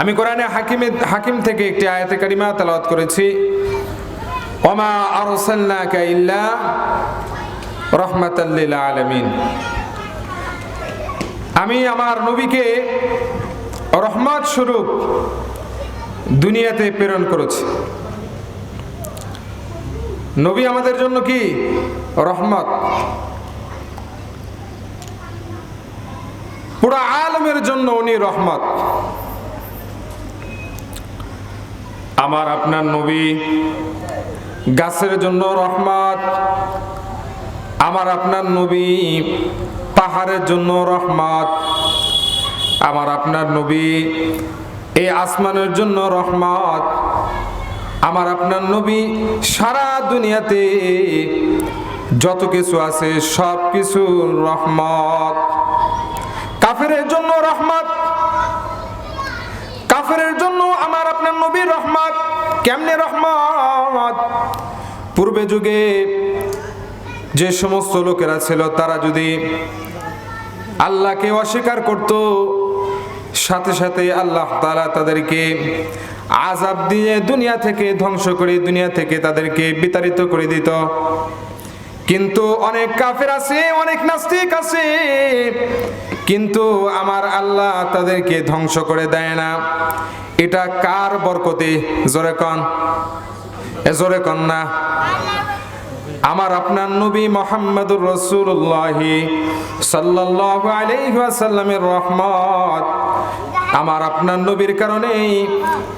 আমি কোরআনে হাকিমে হাকিম থেকে একটি আয়াতে কারিমা তেলাওয়াত করেছি। ওমা আরসালনাকা ইল্লা রহমাতাল আলামিন। আমি আমার নবীকে রহমত স্বরূপ দুনিয়াতে প্রেরণ করেছি। নবী আমাদের জন্য কি? রহমত। পুরো আলমের জন্য উনি রহমত। আমার আপনার নবী গাছের জন্য রহমত। আমার আপনার নবী পাহাড়ের জন্য রহমত। আমার আপনার নবী এই আসমানের জন্য রহমত। আমার আপনার নবী সারা দুনিয়াতে যত কিছু আছে সব কিছু রহমত। কাফেরের জন্য রহমত। কাফেরের জন্য আমার আপনার নবীর রহমত। কেমনে রহমত? পূর্বে যুগে যে সমস্ত লোকেরা ছিল, তারা যদি আল্লাহকে অস্বীকার করত, সাথে সাথে আল্লাহ তাআলা তাদেরকে আজাব দিয়ে দুনিয়া থেকে ধ্বংস করে দুনিয়া থেকে তাদেরকে বিতাড়িত করে দিত। কিন্তু অনেক কাফের আছে, অনেক নাস্তিক আছে কিন্তু আমার আল্লাহ তাদেরকে ধ্বংস করে দেয় না। এটা কার বরকতে? জোরে কন। এ জোরে কন না। আমার আপনার নবী মোহাম্মদুর রসুল্লাহ সাল্লাহ আলাইসাল্লামের রহমত। আমার আপনার নবীর কারণেই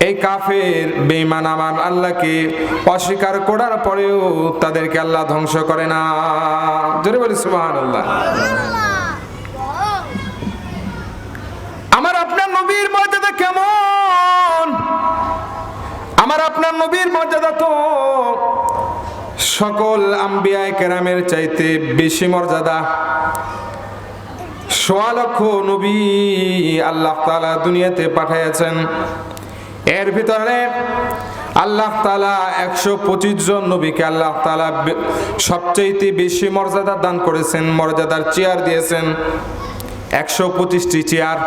এই কাফের বেঈমান আমার আল্লাহকে অস্বীকার করার পরেও তাদেরকে আল্লাহ ধ্বংস করে না। জোরে বলি সুবাহ আল্লাহ নবীর মর্যাদা কেমন? আমার আপনার নবীর মর্যাদা তো সকল আম্বিয়ায় কেরামের চাইতে বেশি মর্যাদা। সোয়া লক্ষ নবী আল্লাহ তালা দুনিয়াতে পাঠাইয়াছেন। এর ভিতরে আল্লাহ তালা একশো পঁচিশ জন নবীকে আল্লাহ তালা সবচাইতে বেশি মর্যাদা দান করেছেন, মর্যাদার চেয়ার দিয়েছেন। একশো পঁচিশটি চেয়ার।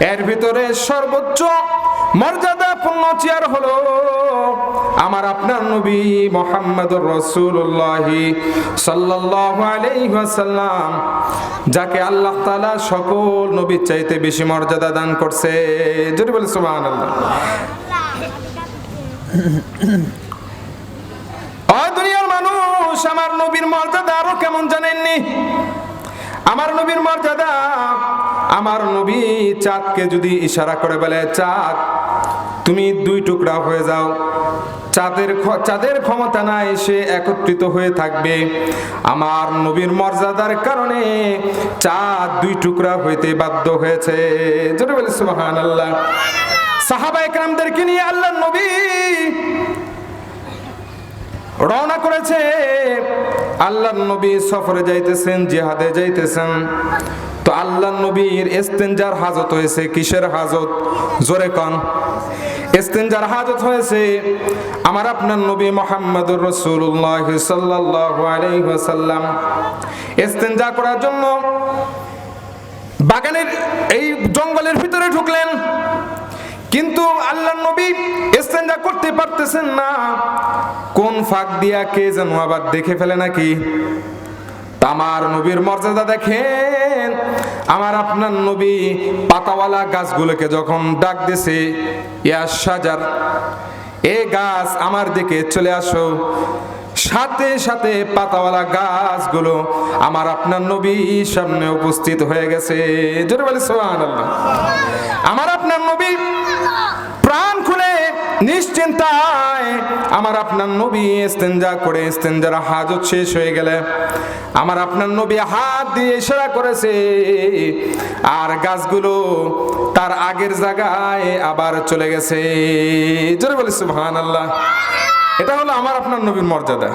এর ভিতরে সর্বোচ্চ মর্যাদাপূর্ণ চেয়ার হলো আমার আপনার নবী মোহাম্মদুর রসুল্লাহ সাল্লাল্লাহু আলাইহি যাকে আল্লাহ তাআলা সকল নবীর চাইতে বেশি মর্যাদা দান করছে। জোরে বলে সুবহানাল্লাহ। দুনিয়ার মানুষ, আমার নবীর মর্যাদা আরও কেমন জানেননি? আমার নবীর মর্যাদা, আমার নবী চাঁদকে যদি ইশারা করে বলে, চাঁদ, তুমি দুই টুকরা হয়ে যাও। চাঁদের চাঁদের ক্ষমতা নাই, সে একত্রিত হয়ে থাকবে। আমার নবীর মর্যাদার কারণে চাঁদ দুই টুকরা হইতে বাধ্য হয়েছে। জোরে বলি সুবহান আল্লাহ সাহাবা একরামদেরকে নিয়ে আল্লাহ নবী রওনা করেছে। আল্লাহ নবী সফরে যাইতেছেন, জিহাদে যাইতেছেন। তো আল্লাহ নবীর এস্তেঞ্জার হাজত হয়েছে, কিসের হাজত? জোরে কন। এস্তেঞ্জার হাজত হয়েছে, আমার আপনার নবী মোহাম্মদুর রসুল্লাহ সাল্লাল্লাহু আলাইহি ওয়াসাল্লাম। করার জন্য বাগানের এই জঙ্গলের ভিতরে ঢুকলেন। কিন্তু আল্লাহ নবী ইস্তেঞ্জা করতে পারতেছেন না। কোন ফাঁক দিয়া কে যেন আবার দেখে ফেলে নাকি? আমার নবীর মর্যাদা দেখেন। আমার আপনার নবী পাতাওয়ালা গাছগুলোকে যখন ডাক দিছে, ইয়া সাজার এ গাছ আমার দিকে চলে আসো। সাথে সাথে পাতাওয়ালা গাছগুলো আমার আপনার নবী সামনে উপস্থিত হয়ে গেছে। জোরে বলে সুবহানাল্লাহ। আমার আপনার নবী নিশ্চিন্তায় আমার আপনার নবী ইস্তেঞ্জা করে ইস্তেঞ্জার হাজত শেষ হয়ে গেলে আমার আপনার নবী হাত দিয়ে ইশারা করেছে, আর গাছগুলো তার আগের জায়গায় আবার চলে গেছে। জোরে বলি, সুবহানাল্লাহ। এটা হলো আমার আপনার নবীর মর্যাদা।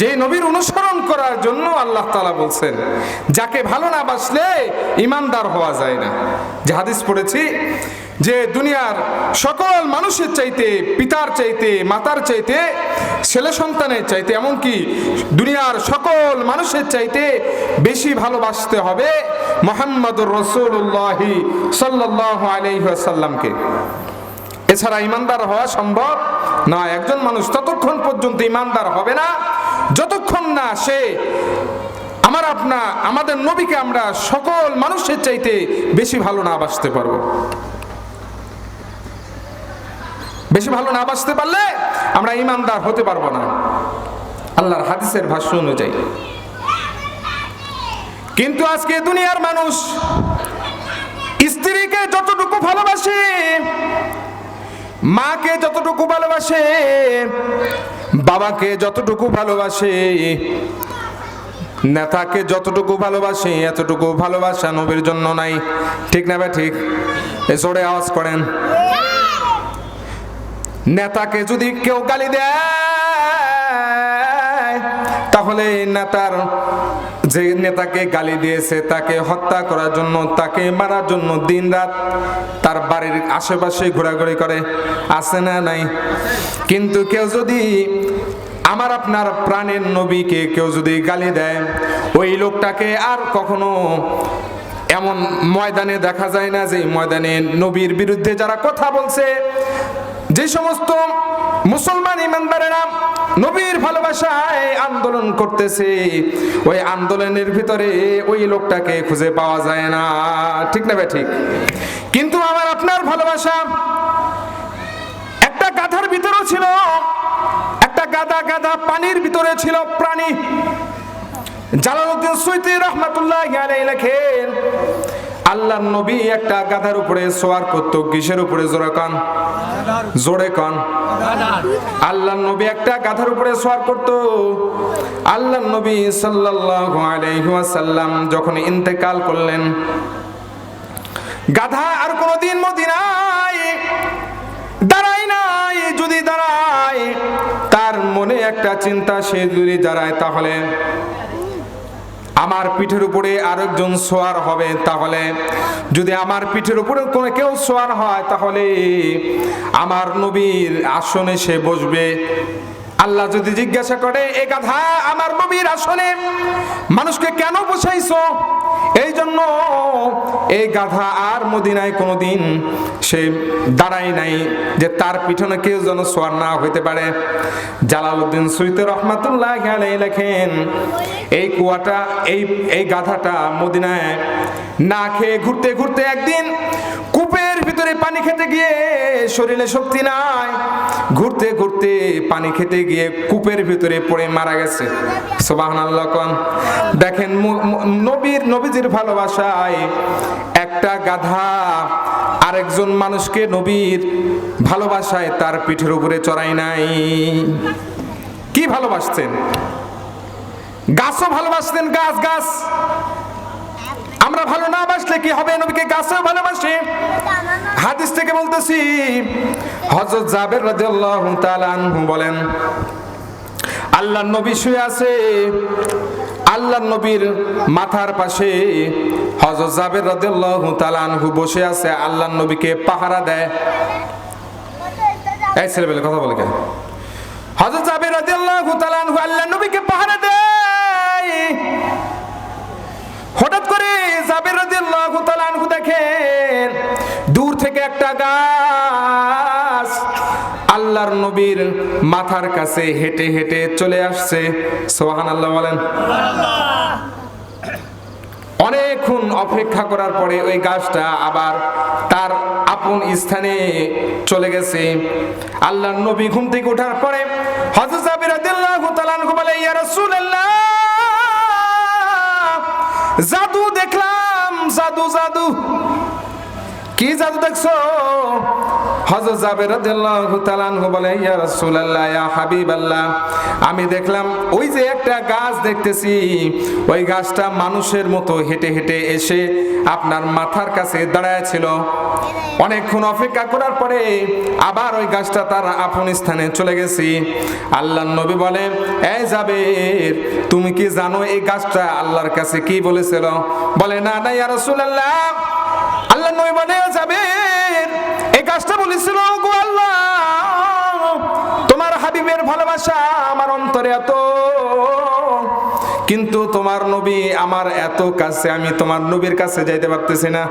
যে নবীর অনুসরণ করার জন্য আল্লাহ তালা বলছেন, যাকে ভালো না বাসলে ইমানদার হওয়া যায় না। যে হাদিস পড়েছি যে দুনিয়ার সকল মানুষের চাইতে, পিতার চাইতে, মাতার চাইতে, ছেলে সন্তানের চাইতে, এমনকি দুনিয়ার সকল মানুষের চাইতে বেশি ভালোবাসতে হবে মোহাম্মদুর রসুল্লাহি সাল্লাহ আলহিহাসাল্লামকে এছাড়া ইমানদার হওয়া সম্ভব না একজন মানুষ ততক্ষণ পর্যন্ত ইমানদার হবে না। যতক্ষণ না সে আমার আপনা আমাদের নবীকে আমরা সকল মানুষের চাইতে বেশি ভালো না বাসতে পারব। বেশি ভালো না বাসতে পারলে আমরা ইমানদার হতে পারব না। আল্লাহর হাদিসের ভাষ্য অনুযায়ী। কিন্তু আজকে দুনিয়ার মানুষ স্ত্রীকে যতটুকু ভালোবাসে, মাকে যতটুকু ভালোবাসে, বাবাকে যতটুকু ভালোবাসে, নেতাকে যতটুকু ভালোবাসে, এতটুকু ভালোবাসা নবীর জন্য নাই। ঠিক না ভাই ঠিক? এ জোরে আওয়াজ করেন। নেতাকে যদি কেউ গালি দেয়, তাহলে নেতার যে নেতাকে গালি দিয়েছে, তাকে হত্যা করার জন্য, তাকে মারার জন্য দিন রাত তার বাড়ির আশেপাশে ঘোরাঘুরি করে, আছে না নাই? কিন্তু কেউ যদি আমার আপনার প্রাণের নবীকে কেউ যদি গালি দেয়, ওই লোকটাকে আর কখনো এমন ময়দানে দেখা যায় না যে ময়দানে নবীর বিরুদ্ধে যারা কথা বলছে যে সমস্ত মুসলমান ইমানদারেরা নবীর ভালোবাসায় আন্দোলন করতেছে, ওই আন্দোলনের ভিতরে ওই লোকটাকে খুঁজে পাওয়া যায় না। ঠিক না ঠিক? কিন্তু আমার আপনার ভালোবাসা একটা গাধার ভিতরেও ছিল, একটা গাদা গাদা পানির ভিতরে ছিল প্রাণী। জালালউদ্দিন সুইতি রহমাতুল্লাহ আলাইহি লেখেন আল্লাহ নবী একটা গাধার উপরে সোয়ার করতো কিসের উপরে জোরে কান জোরে কান। আল্লাহ নবী একটা গাধার উপরে সোয়ার করতো। আল্লাহ নবী সাল্লাল্লাহু আলাইহি ওয়াসাল্লাম যখন ইন্তেকাল করলেন, গাধা আর কোনোদিন মদিনায় দাঁড়ায় নাই। যদি দাঁড়ায়, তার মনে একটা চিন্তা, সে যদি দাঁড়ায় তাহলে আমার পিঠের উপরে আরেকজন সোয়ার হবে, তাহলে যদি আমার পিঠের উপরে কোনো কেউ সোয়ার হয়, তাহলে আমার নবীর আসনে সে বসবে। আল্লাহ যদি জিজ্ঞাসা করে, এ গাধা, আমার নবীর আসনে মানুষকে কেন বসাইছো? এই জন্য এই গাধা আর মদিনায় কোনোদিন সে দাঁড়ায় নাই যে তার পিঠনে কেউ যেন সোয়ার না হইতে পারে। জালালউদ্দিন সুইতে রহমাতুল্লাহ আলাই লেখেন, এই কুয়াটা, এই এই গাধাটা মদিনায় না খেয়ে ঘুরতে ঘুরতে একদিন ভিতরে পানি খেতে গিয়ে শরীরে শক্তি নাই। ঘুরতে ঘুরতে পানি খেতে গিয়ে কূপের ভিতরে পড়ে মারা গেছে। দেখেন নবীর, নবীজির ভালোবাসায় একটা গাধা আরেকজন মানুষকে নবীর ভালোবাসায় তার পিঠের উপরে চড়াই নাই। কি ভালোবাসতেন? গাছও ভালোবাসতেন গাছ গাছ। আমরা ভালো না বাসলে কি হবে? নবীকে গাছও ভালোবাসে। হাদিস থেকে বলতেছি হজরত জাবের রাদিয়াল্লাহু তাআলা আনহু বলেন আল্লাহ নবী শুয়ে আছে আল্লাহ নবীর মাথার পাশে হযরত জাবের রাদিয়াল্লাহু তাআলা আনহু বসে আছে আল্লাহ নবীকে পাহারা দেয়। এই ছেলেবেলে কথা বলে কেন হযরত জাবের রাদিয়াল্লাহু তাআলা আনহু আল্লাহ নবীকে পাহারা দেয়। দূর থেকে একটা গাছ আল্লাহর নবীর মাথার কাছে হেঁটে হেঁটে চলে আসছে। বলেন। অনেকক্ষণ অপেক্ষা করার পরে ওই গাছটা আবার তার আপন স্থানে চলে গেছে। আল্লাহর নবী ঘুম থেকে ওঠার পরে হযরত জাবির রাদিয়াল্লাহু তাআলা বলে, ইয়া রাসূলুল্লাহ জাদু দেখলাম জাদু জাদু। কি জাদু দেখছ? হযরত জাবের রাদিয়াল্লাহু তাআলা আনহু বলে, ইয়া রাসূলুল্লাহ, ইয়া হাবিবাল্লাহ। আমি দেখলাম, ওই যে একটা গাছ দেখতেছি, ওই গাছটা মানুষের মতো হেঁটে হেঁটে এসে আপনার মাথার কাছে দাঁড়ায় ছিল অনেকক্ষণ অপেক্ষা করার পরে আবার ওই গাছটা তার আপন স্থানে চলে গেছি। আল্লাহ নবী বলে এই জাবের, তুমি কি জানো এই গাছটা আল্লাহর কাছে কি বলেছিল? বলে, না না, ইয়া রাসূলুল্লাহ। হাবিবের ভালোবাসা আমার অন্তরে এত। কিন্তু তোমার নবী আমার এত কাছে, আমি তোমার নবীর কাছে যাইতে পারতেছি না।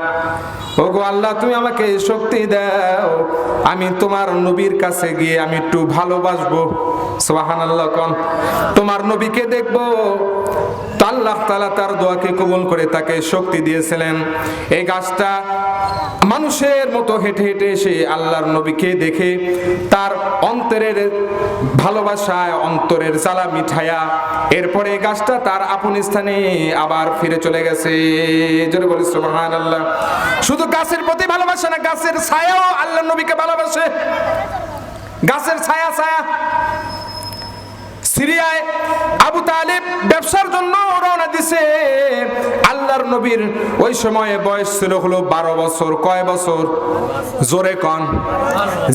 ওগো আল্লাহ, তুমি আমাকে শক্তি দাও। আমি তোমার নবীর কাছে গিয়ে আমি একটু ভালোবাসবো। সোহান আল্লাহ কন? তোমার নবীকে দেখব। আল্লাহ তালা তার দোয়াকে কবুল করে তাকে শক্তি দিয়েছিলেন। এই গাছটা মানুষের মতো হেঁটে হেঁটে এসে আল্লাহর নবীকে দেখে তার অন্তরের ভালোবাসায়, অন্তরের জ্বালা এরপরে গাছটা তার আপন স্থানে আবার ফিরে চলে গেছে। জোরে আল্লাহ শুধু গাছের প্রতি ভালোবাসে না, গাছের ছায়াও আল্লাহ নবীকে ভালোবাসে। গাছের ছায়া ছায়া। সিরিয়ায় আবু তালিব ব্যবসার জন্য রওনা দিছে। আল্লাহর নবীর ওই সময়ে বয়স ছিল হলো বারো বছর। কয় বছর? জোরে কন।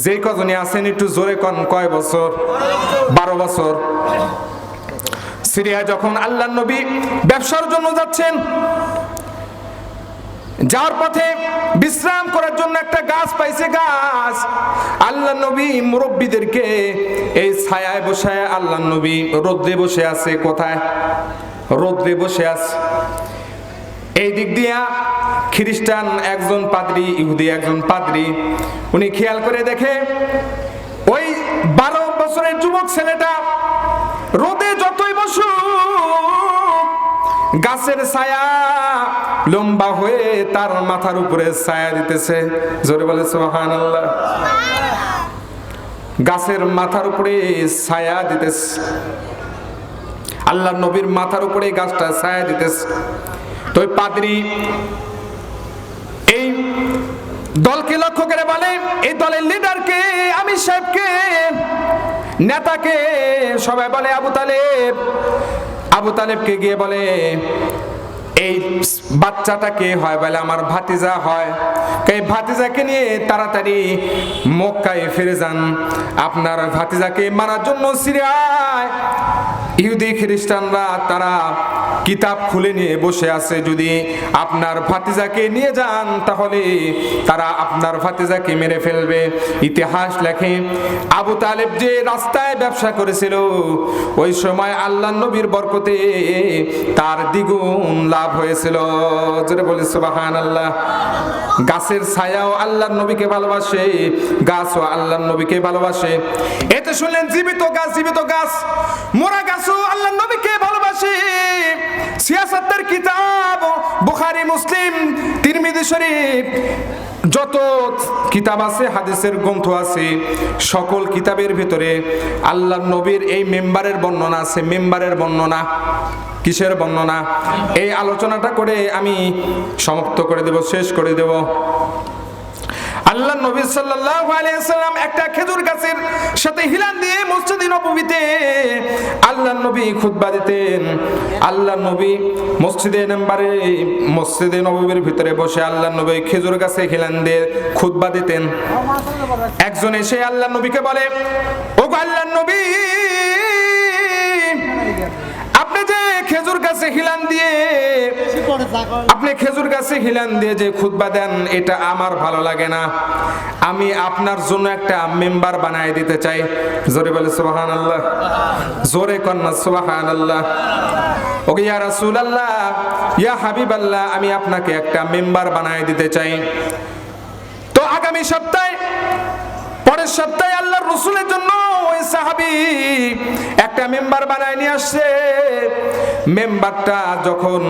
যে কজনে আছেন একটু জোরে কন, কয় বছর? বারো বছর। সিরিয়া যখন আল্লাহর নবী ব্যবসার জন্য যাচ্ছেন যাওয়ার পথে বিশ্রাম করার জন্য একটা গাছ পাইছে গাছ। আল্লাহ নবী মুরব্বীদেরকে এই ছায়ায় বসে, আল্লাহ নবী রোদ্রে বসে আছে কোথায়? রোদ্রে বসে আছে। এই দিক দিয়া খ্রিস্টান একজন পাদ্রি, ইহুদি একজন পাদ্রি, উনি খেয়াল করে দেখে, ওই বারো বছরের যুবক ছেলেটা রোদে যতই বসুক, গাছের ছায়া লম্বা হয়ে তার মাথার উপরে ছায়া দিতেছে। জোরে বলে সোহান আল্লাহ গাছের মাথার উপরে ছায়া দিতেছে। আল্লাহ নবীর মাথার উপরে গাছটা ছায়া দিতেছে। তো পাদ্রি এই দলকে লক্ষ্য করে বলে, এই দলের লিডারকে আমি সাহেবকে, নেতাকে, সবাই বলে, আবু তালেব। আবু তালেবকে গিয়ে বলে এই বাচ্চাটাকে হয় বলে আমার ভাতিজা হয়। এই ভাতিজাকে নিয়ে তাড়াতাড়ি মক্কায় ফিরে যান। আপনার ভাতিজাকে মারার জন্য সিরিয়ায় ইহুদি খ্রিস্টানরা তারা কিতাব খুলে নিয়ে বসে আছে, যদি আপনার ভাতিজাকে নিয়ে যান, তাহলে তারা আপনার ভাতিজাকে মেরে ফেলবে। ইতিহাস লেখে, আবু তালেব যে রাস্তায় ব্যবসা করেছিল, ওই সময় আল্লাহ নবীর বরকতে তার দ্বিগুণ লাভ হয়েছিল। জোরে বলি সুবাহান আল্লাহ গাছের ছায়াও আল্লাহর নবীকে ভালোবাসে, গাছও আল্লাহর নবীকে ভালোবাসে। এতে শুনলেন, জীবিত গাছ জীবিত গাছ। মোরা গাছও আল্লাহর নবীকে ভালোবাসে কিতাব, বুখারি, মুসলিম তিরমিদি শরীফ, যত কিতাব আছে, হাদিসের গ্রন্থ আছে, সকল কিতাবের ভিতরে আল্লাহ নবীর এই মেম্বারের বর্ণনা আছে। মেম্বারের বর্ণনা, কিসের বর্ণনা? এই আলোচনাটা করে আমি সমাপ্ত করে দেব, শেষ করে দেব। আল্লাহ নবী সাল্লাল্লাহু আলাইহি সাল্লাম একটা খেজুর গাছের সাথে হিলান দিয়ে মসজিদে নববীতে আল্লাহ নবী খুতবা দিতেন। আল্লাহ নবী মসজিদে নাম্বারে মসজিদে নববীর ভিতরে বসে আল্লাহ নবী খেজুর গাছে হিলান দিয়ে খুতবা দিতেন। একজন এসে আল্লাহ নবীকে বলে ও আল্লাহ নবী আপনি যে খেজুর গাছে হিলান দিয়ে। আপনি খেজুর গাছে হিলান দিয়ে যে দেন, এটা আমার ভালো লাগে না। আমি আপনার জন্য একটা মেম্বার বানায় দিতে চাই। জোরে বলে সুবাহান আল্লাহ জোরে কন্যা সুবাহান আল্লাহ ওকে, ইয়া রাসূল আল্লাহ ইয়া হাবিব আল্লাহ আমি আপনাকে একটা মেম্বার বানায় দিতে চাই। তো আগামী সপ্তাহে, পরের সপ্তাহে আল্লাহর রসুলের জন্য ওই সাহাবি একটা মেম্বার বানায় নিয়ে আসছে। মেম্বারটা যখন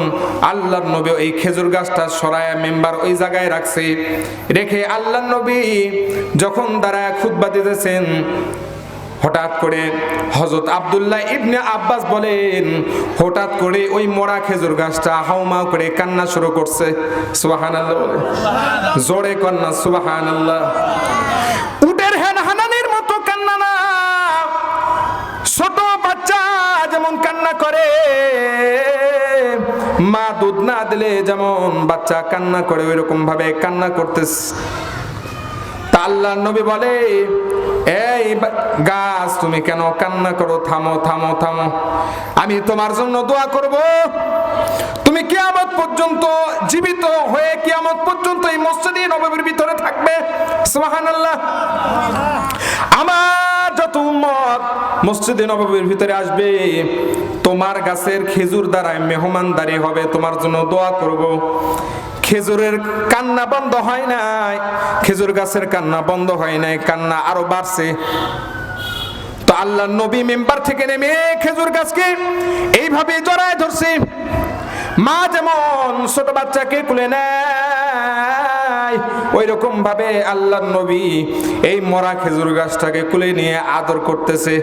আল্লাহর নবী এই খেজুর গাছটা সরায় মেম্বার ওই জায়গায় রাখছে, রেখে আল্লাহর নবী যখন দাঁড়ায় খুতবা দিতেছেন, হঠাৎ করে হজরত আব্দুল্লাহ ইবনে আব্বাস বলেন, হঠাৎ করে ওই মরা খেজুর গাছটা হাউমাউ করে কান্না শুরু করছে। সুবাহান আল্লাহ জোরে কন্যা সুবাহান আল্লাহ উটের হেন হানানির করে মা দুধ না দিলে যেমন বাচ্চা কান্না করে ওই রকম ভাবে কান্না করতেছে তা আল্লাহ নবী বলে, এই গাছ, তুমি কেন কান্না করো? থামো থামো থামো। আমি তোমার জন্য দোয়া করব। তুমি কিয়ামত পর্যন্ত জীবিত হয়ে কিয়ামত পর্যন্ত এই মসজিদে নববীর ভিতরে থাকবে। সুবহানাল্লাহ। আমার যত উম্মত মসজিদে নববীর ভিতরে আসবে তোমার গাছের খেজুর দ্বারায় মেহমানদারি হবে, তোমার জন্য দোয়া করব। খেজুরের কান্না বন্ধ হয় নাই, খেজুর গাছের কান্না বন্ধ হয় নাই, কান্না আরও বাড়ছে। তো আল্লাহ নবী মেম্বার থেকে নেমে খেজুর গাছকে এইভাবে জড়ায় ধরছে। মা যেমন ছোট বাচ্চাকে কুলে নেয় ওই রকম ভাবে আল্লাহ নবী এই মরা খেজুর গাছটাকে কুলে নিয়ে আদর করতেছে।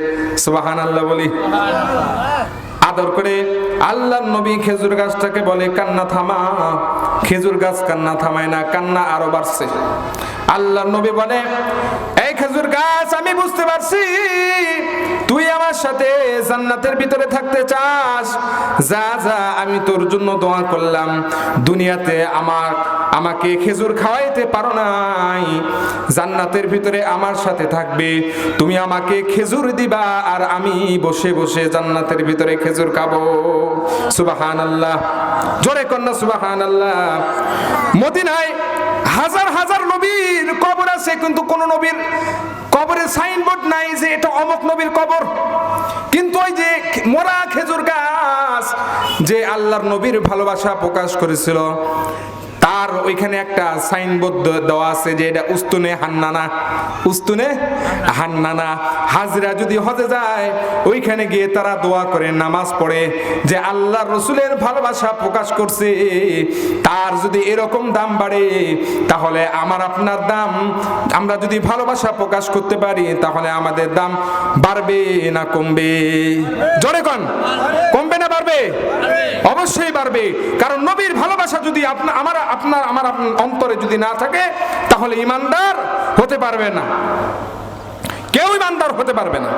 সুবাহান আল্লাহ বলি। আদর করে আল্লাহ নবী খেজুর গাছটাকে বলে, কান্না থামা। খেজুর গাছ কান্না থামায় না, কান্না আরও বাড়ছে। আল্লাহ নবী বলে, এই খেজুর গাছ আমি বুঝতে পারছি। তুই আমার সাথে জান্নাতের ভিতরে থাকতে চাস? যা যা, আমি তোর জন্য দোয়া করলাম। দুনিয়াতে আমার, আমাকে খেজুর খাওয়াইতে পারো নাই। জান্নাতের ভিতরে আমার সাথে থাকবে। তুমি আমাকে খেজুর দিবা আর আমি বসে বসে জান্নাতের ভিতরে খেজুর খাব। সুবাহান আল্লাহ জোরে কন্যা সুবাহান আল্লাহ মদিনায় হাজার হাজার নবীর কবর আছে, কিন্তু কোন নবীর কবরের সাইনবোর্ড নাই যে এটা অমক নবীর কবর। কিন্তু ওই যে মোরা খেজুর গাছ যে আল্লাহর নবীর ভালোবাসা প্রকাশ করেছিল তার ওইখানে একটা সাইনবোর্ড দেওয়া আছে যে এটা উস্তুনে হান্নানা। উস্তুনে হান্নানা। হাজরা যদি হজে যায়, ওইখানে গিয়ে তারা দোয়া করে, নামাজ পড়ে যে আল্লাহ রসুলের ভালোবাসা প্রকাশ করছে। তার যদি এরকম দাম বাড়ে, তাহলে আমার আপনার দাম, আমরা যদি ভালোবাসা প্রকাশ করতে পারি, তাহলে আমাদের দাম বাড়বে না কমবে? জোরে কন। কমবে না বাড়বে? অবশ্যই বাড়বে। কারণ নবীর ভালোবাসা যদি আপনার আমার আপনার আমার আপ- অন্তরে যদি না থাকে, তাহলে ইমানদার হতে পারবে না। কেউ ইমানদার হতে পারবে না।